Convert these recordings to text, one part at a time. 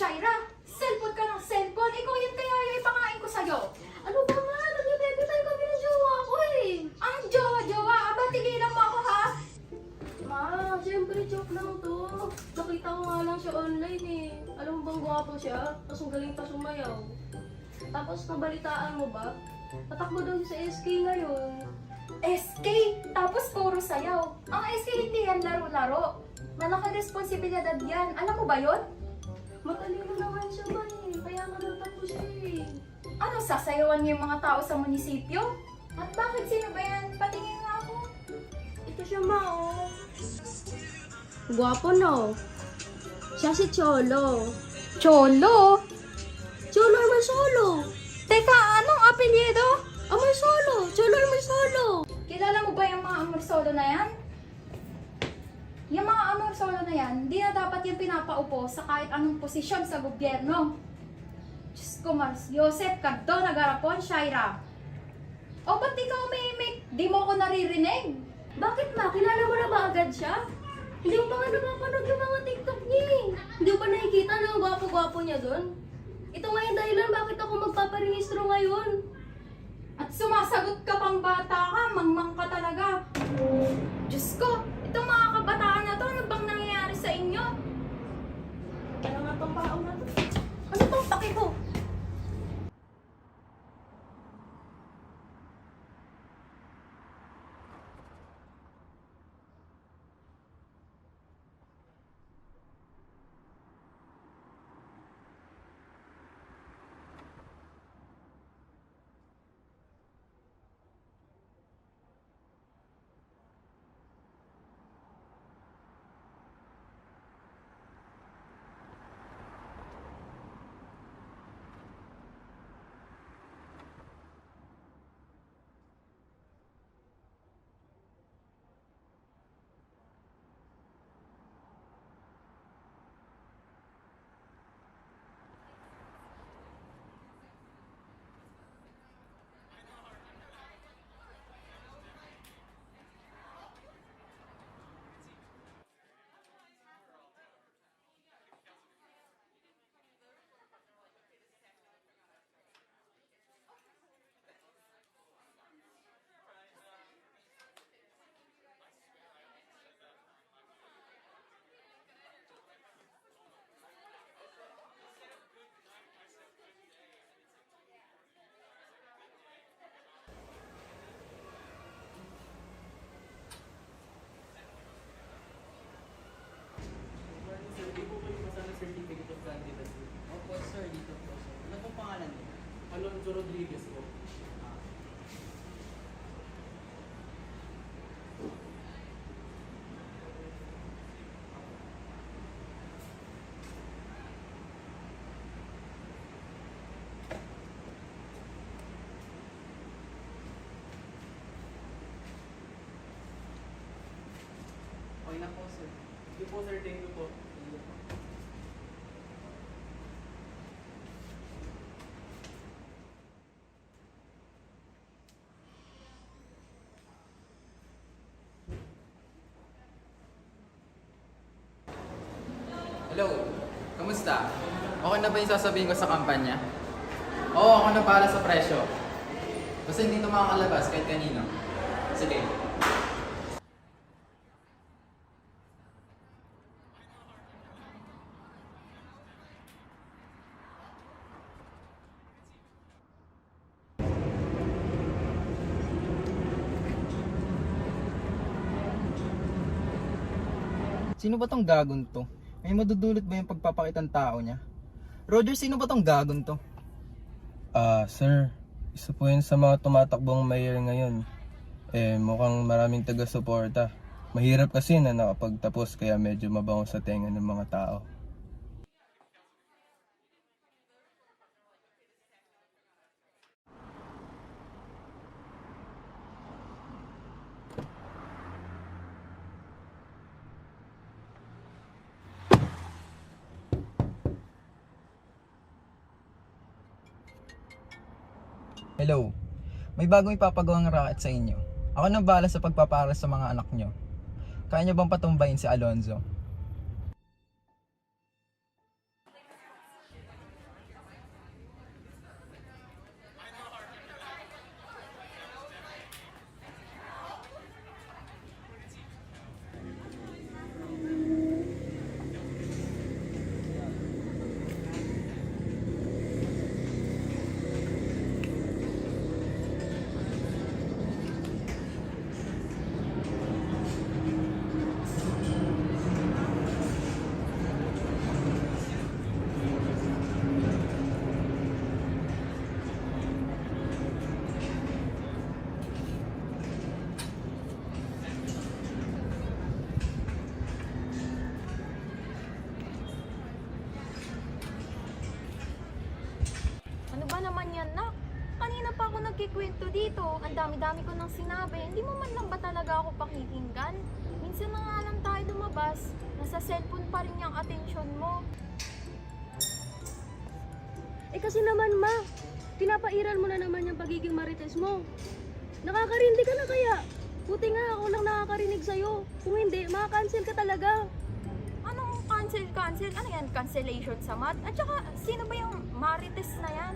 Shaira? Cellphone ka ng cellphone? Ikaw yan kaya yung ipakain ko sa'yo. Ano ba nga? Nagbibebe tayo kami ng jowa ko eh. Ang jowa-jowa? Aba, tigilan mo ako ha? Ma, syempre joke lang to. Nakita ko nga lang siya online eh. Alam mo bang gwapo siya? Tapos ang galing pa sumayaw. Tapos nabalitaan mo ba? Patakbo daw sa SK ngayon. SK, tapos puro sayaw. Ang SK hindi yan laro-laro. Malaki responsibilidad yan. Alam mo ba yon? Matalino naman siya ba eh. Kaya nga natakbo siya eh. Ano, sasayawan niyo yung mga tao sa munisipyo? At bakit sino ba yan? Patingin nga ako. Ito siya ma oh. Gwapo no. Siya si Cholo. Cholo? Cholo Marsolo. Teka, anong apelyido? Amarsolo. Cholo Marsolo. Kilala mo ba yung mga amor solo na yan? Yung mga amor solo na yan, hindi na dapat yung pinapaupo sa kahit anong posisyon sa gobyerno. Diyos ko, Mars. Joseph Canto, Nagarapon, Shaira. O, ba't ikaw may, may, di mo ko naririnig? Bakit ma? Kilala mo na ba agad siya? Hindi mo pa nga napapanood yung mga TikTok niya eh. Hindi mo pa nakikita na ang gwapo-gwapo niya doon? Ito nga yung dahilan bakit ako magpaparehistro ngayon. At sumasagot ka pang bata ka, mangmang ka talaga. Diyos ko, kabataan na to, ano bang nangyayari sa inyo? Kaya nga tong pao na to. Ano bang paki ko? Sir, di po kayo basta ng certificate of candidacy. Opo sir, dito po sir. Ano pong pangalan niyo? Alonzo Rodriguez po. Okay na po sir. Hindi po sir, thank you po. Sige po. Hello, kamusta? Okay na ba yung sasabihin ko sa kampanya? Oo, ako na para sa presyo. Basta hindi ito makakalabas kahit kanino. Sige. Sino ba tong gagon to? May madudulot ba yung pagpapakitang tao niya? Roger, sino ba tong gagon to? Ah, sir. Isa po yun sa mga tumatakbong mayor ngayon. Eh, mukhang maraming taga-suporta. Mahirap kasi na nakapagtapos kaya medyo mabango sa tenga ng mga tao. Hello. May bagong ipapagawang racket sa inyo. Ako nang bahala sa pagpaparas sa mga anak nyo. Kaya nyo bang patumbayin si Alonzo? Dami-dami ko nang sinabi. Hindi mo man lang ba talaga ako pakikinggan? Minsan na nga lang tayo lumabas. Nasa cellphone pa rin yung atensyon mo. Eh kasi naman ma, pinapairal mo na naman yung pagiging marites mo. Nakakarindi ka na kaya. Buti nga ako lang nakakarinig sa'yo. Kung hindi, makakancel ka talaga. Anong cancel, cancel? Ano yan? Cancellation sa mat? At saka, sino ba yung marites na yan?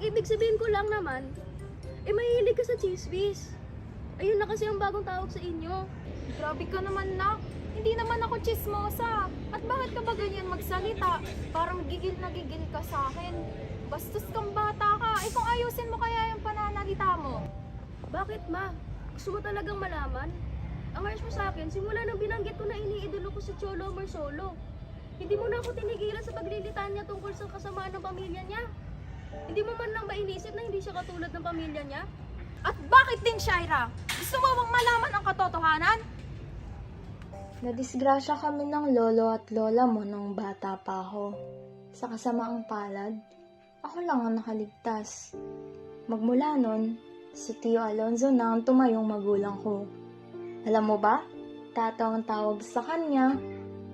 Ibig sabihin ko lang naman, eh mahilig ka sa chismis. Ayun na kasi ang bagong tawag sa inyo. Grabe ka naman, nak. Hindi naman ako chismosa. At bakit ka ba ganyan magsalita? Parang gigil na gigil ka sa akin. Bastos kang bata ka. Eh kung ayusin mo kaya yung pananalita mo. Bakit ma? Gusto mo talagang malaman? Ang ayos mo sa akin, simula nang binanggit ko na iniidolo ko si Cholo Marsolo. Hindi mo na ako tinigilan sa paglilitan niya tungkol sa kasamaan ng pamilya niya. Hindi mo man lang ba inisip na hindi siya katulad ng pamilya niya? At bakit din, Shaira? Gusto mo bang malaman ang katotohanan? Nadisgrasya kami ng lolo at lola mo nung bata pa ako. Sa kasamaang palad, ako lang ang nakaligtas. Magmula nun, si Tio Alonzo na ang tumayong magulang ko. Alam mo ba, tato ang tawag sa kanya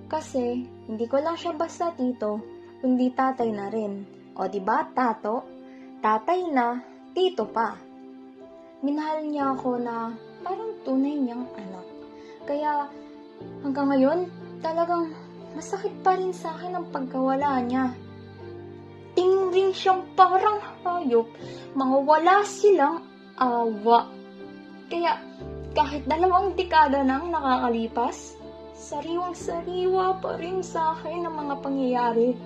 kasi hindi ko lang siya basta tito, kundi tatay na rin. O di ba tato? Tatay na, tito pa. Minahal niya ako na parang tunay niyang anak. Kaya Hanggang ngayon, talagang masakit pa rin sa akin ang pagkawala niya. Tingin siyang parang hayop, mga wala silang awa. Kaya kahit dalawang dekada nang nakakalipas, sariwang-sariwa pa rin sa akin ang mga pangyayari.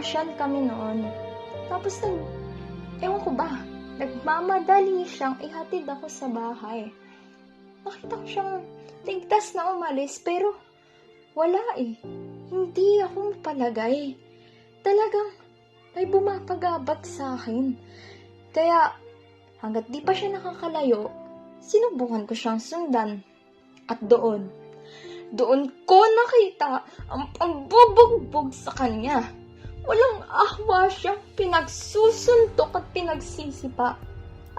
Pumasyal kami noon. Tapos nag, ewan ko ba, nagmamadali siyang ihatid ako sa bahay. Nakita ko siyang ligtas na umalis, pero wala eh. Hindi ako palagay. Talagang may bumapagabag sa akin. Kaya hanggat di pa siya nakakalayo, sinubukan ko siyang sundan. At doon, doon ko nakita ang pambubugbog sa kanya. Walang ahwa siyang pinagsusuntok at pinagsisipa.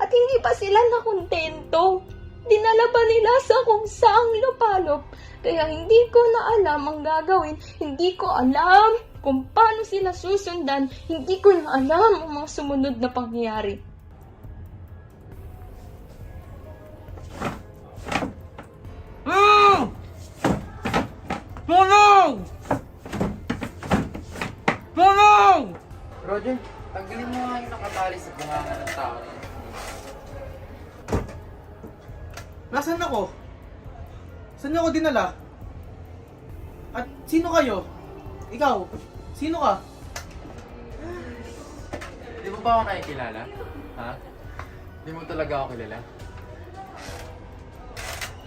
At hindi pa sila nakontento. Dinala pa nila sa kung saang lupalop. Kaya hindi ko na alam ang gagawin. Hindi ko alam kung paano sila susundan. Hindi ko na alam ang mga sumunod na pangyayari. Roger, tanggalin mo nga yung nakatali sa bunganga ng tao. Nasaan ako? Saan niyo ako dinala? At sino kayo? Ikaw? Sino ka? Di mo ba ako nakikilala? Ha? Di mo talaga ako kilala?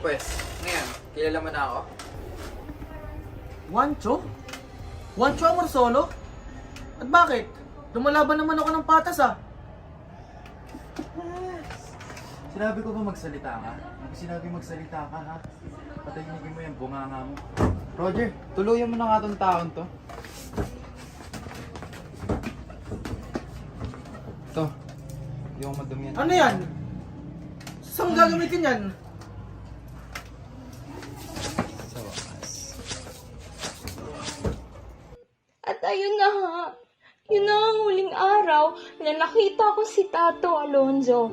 Pwes, ngayon, kilala mo na ako? Wancho? Wancho Amor Solo? At bakit? Lumalaban naman ako ng patas ah. Sinabi ko ba magsalita ka? Kung sinabi magsalita ka ha? Patahimigin mo yung bunganga mo. Roger, tuluyan mo na nga tong taon to. Ito. Hindi ko madumi yan. Ano yan? Saan gagamitin yan? Araw na nakita ko si Tato Alonzo.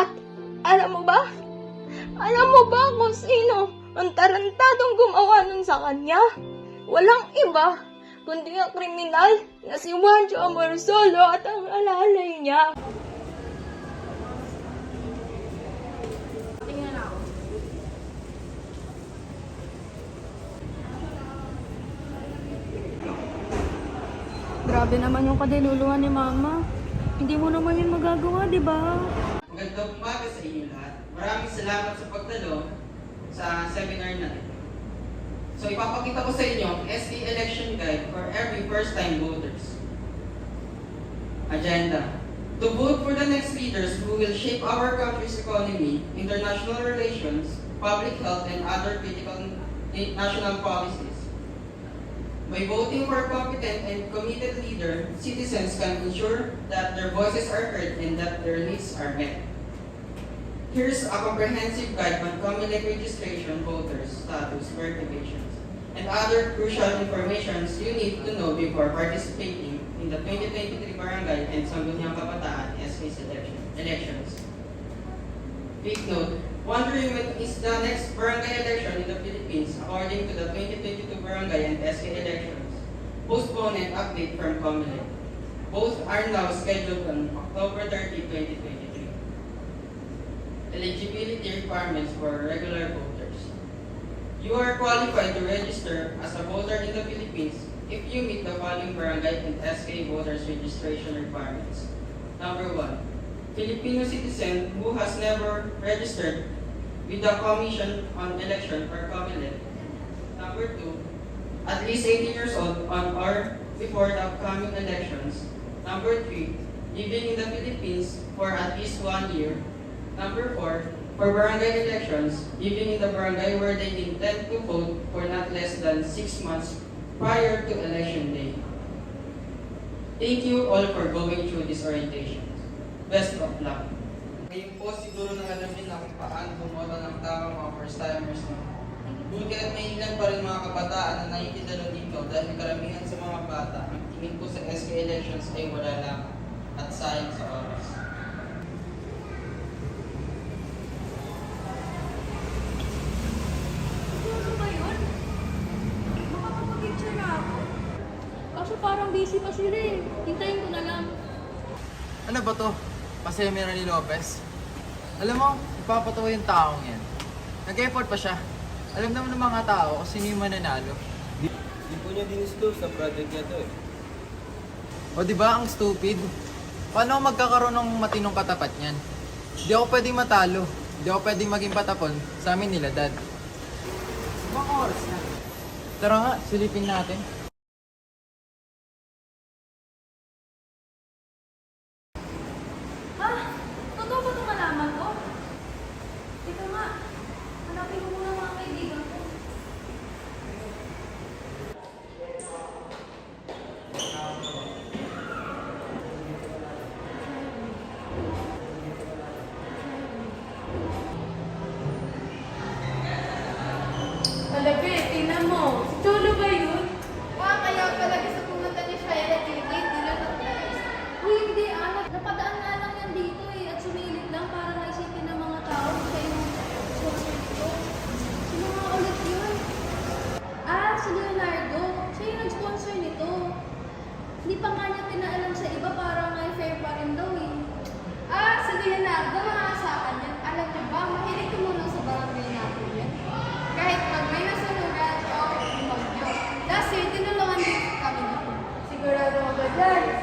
At alam mo ba? Alam mo ba kung sino ang tarantadong gumawa nun sa kanya? Walang iba, kundi ang kriminal na si Juancho Amorsolo at ang alalay niya. Grabe naman yung kadiluluhan ni Mama. Hindi mo naman yun magagawa, di ba? Magandang umaga sa inyo lahat. Maraming salamat sa pagdalo sa seminar na ito. So ipapakita ko sa inyo ang SK Election Guide for every first-time voters. Agenda. To vote for the next leaders who will shape our country's economy, international relations, public health, and other critical na- national policies. By voting for a competent and committed leader, citizens can ensure that their voices are heard and that their needs are met. Here's a comprehensive guide on Comelec registration, voters, status, verifications, and other crucial informations you need to know before participating in the 2023 Barangay and Sangguniang Kabataan SK selection, elections. Take note, wondering when is the next barangay election in the Philippines according to the 2022 barangay and SK elections. Postponed and update from Comelec. Both are now scheduled on October 30, 2023. Eligibility requirements for regular voters. You are qualified to register as a voter in the Philippines if you meet the following barangay and SK voters registration requirements. Number one, Filipino citizen who has never registered with the Commission on Election or COMELEC. Number two, at least 18 years old on or before the upcoming elections. Number three, living in the Philippines for at least one year. Number four, for barangay elections, living in the barangay where they intend to vote for not less than six months prior to election day. Thank you all for going through this orientation. Best of luck. Ngayon po siguro nang alam niyo na kung paano bumoto ng tamang mga first-timers no. Buti at may ilan pa rin mga kabataan na nakikidalo dito dahil karamihan sa mga bata ang tingin ko sa SK elections ay wala lang at sayang sa oras. Ano ba yun? Makakapag-picture na ako. Kaso parang busy pa sila eh. Hintayin ko na lang. Ano ba to? Pasemina ni Lopez? Alam mo, ipapatawa yung taong yan. Nag-effort pa siya. Alam naman ng mga tao kung sino yung mananalo. Di po niya dinisclose sa project niya to eh. O di ba ang stupid? Paano ako magkakaroon ng matinong katapat niyan? Di ako pwedeng matalo. Di ako pwedeng maging patapon sa amin nila, Dad. Ibang oras na. Tara nga, silipin natin. Ha? Totoo ba itong malaman ko? Teka nga, hanapin ko muna pa nga niya pinaalam sa iba para may fair pa rin daw eh. Ah, si Leonardo, nakakasaan yan. Alam niyo ba, mahilig tumulong sa barangay natin yan. Kahit pag may nasunugan o oh, bagyo. Last year, eh, tinulungan din kami na. Sigurado ako dyan.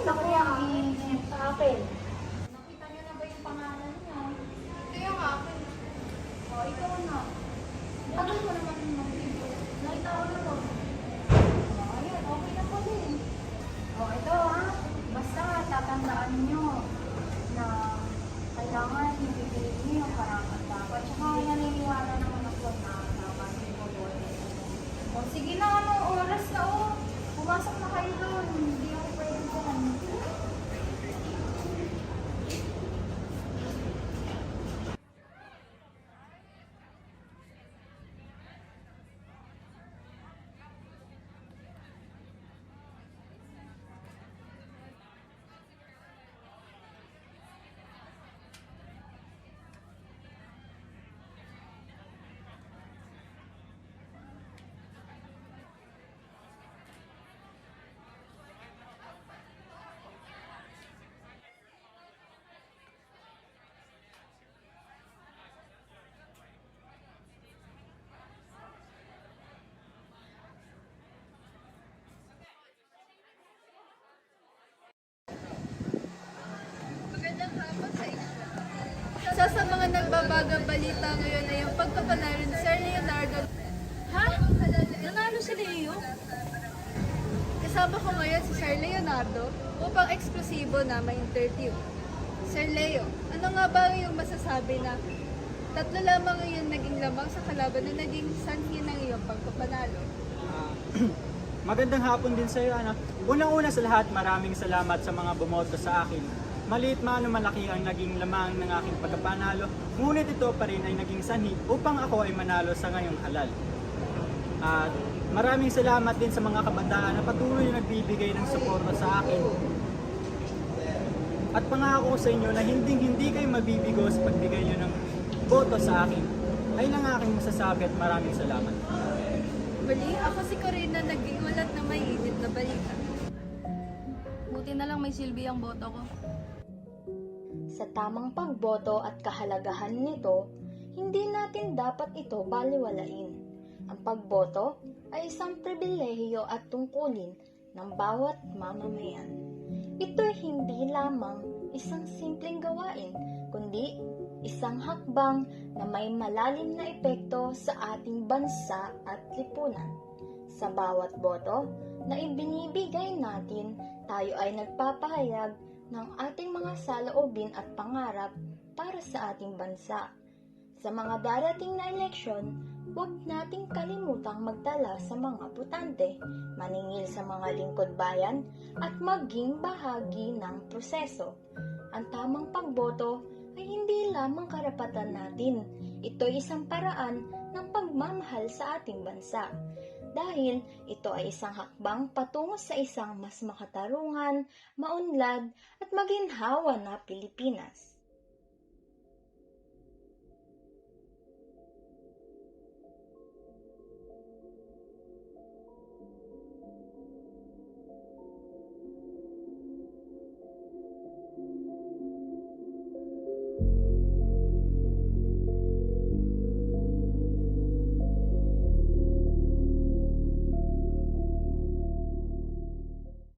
Ko yung email sa akin. Nakita nyo na ba yung pangalan nyo? Ito yung akin. O, ikaw na. Tagal mo naman yung mga video. Nakita ko na to. O, ayan, okay na po din. O, ito ha. Basta tatandaan nyo na kailangan ibigay nyo yung karapat dapat. Tsaka naniniwala naman ako na dapat yung bobote. O, sige na, ano, oras na o. Pumasok na kayo doon. Hindi ako pwede dyan. Isa sa mga nagbabagang balita ngayon ay yung pagkapanalo ni Sir Leonardo. Ha? Nanalo si Leo? Kasama ko ngayon si Sir Leonardo upang eksklusibo na may interview. Sir Leo, ano nga ba yung masasabi na tatlo lamang yung naging lamang sa kalaban na naging sanhi ng iyong pagkapanalo? Ah, magandang hapon din sa iyo, anak. Unang-una sa lahat, maraming salamat sa mga bumoto sa akin. Maliit man o malaki ang naging lamang ng aking pagkapanalo, ngunit ito pa rin ay naging sanhi upang ako ay manalo sa ngayong halal. At maraming salamat din sa mga kabataan na patuloy na nagbibigay ng suporta sa akin. At pangako ko sa inyo na hindi hindi kayo mabibigo sa pagbigay nyo ng boto sa akin. Ay lang aking masasabi at maraming salamat. Muli, ako si Corina naging ulat na may init na balita. Buti na lang may silbi ang boto ko. Sa tamang pagboto at kahalagahan nito, hindi natin dapat ito baliwalain. Ang pagboto ay isang pribilehiyo at tungkulin ng bawat mamamayan. Ito'y hindi lamang isang simpleng gawain, kundi isang hakbang na may malalim na epekto sa ating bansa at lipunan. Sa bawat boto na ibinibigay natin, tayo ay nagpapahayag ng ating mga saloobin at pangarap para sa ating bansa. Sa mga darating na eleksyon, huwag nating kalimutang magdala sa mga butante, maningil sa mga lingkod bayan, at maging bahagi ng proseso. Ang tamang pagboto ay hindi lamang karapatan natin. Ito ay isang paraan ng pagmamahal sa ating bansa. Dahil ito ay isang hakbang patungo sa isang mas makatarungan, maunlad at maginhawa na Pilipinas.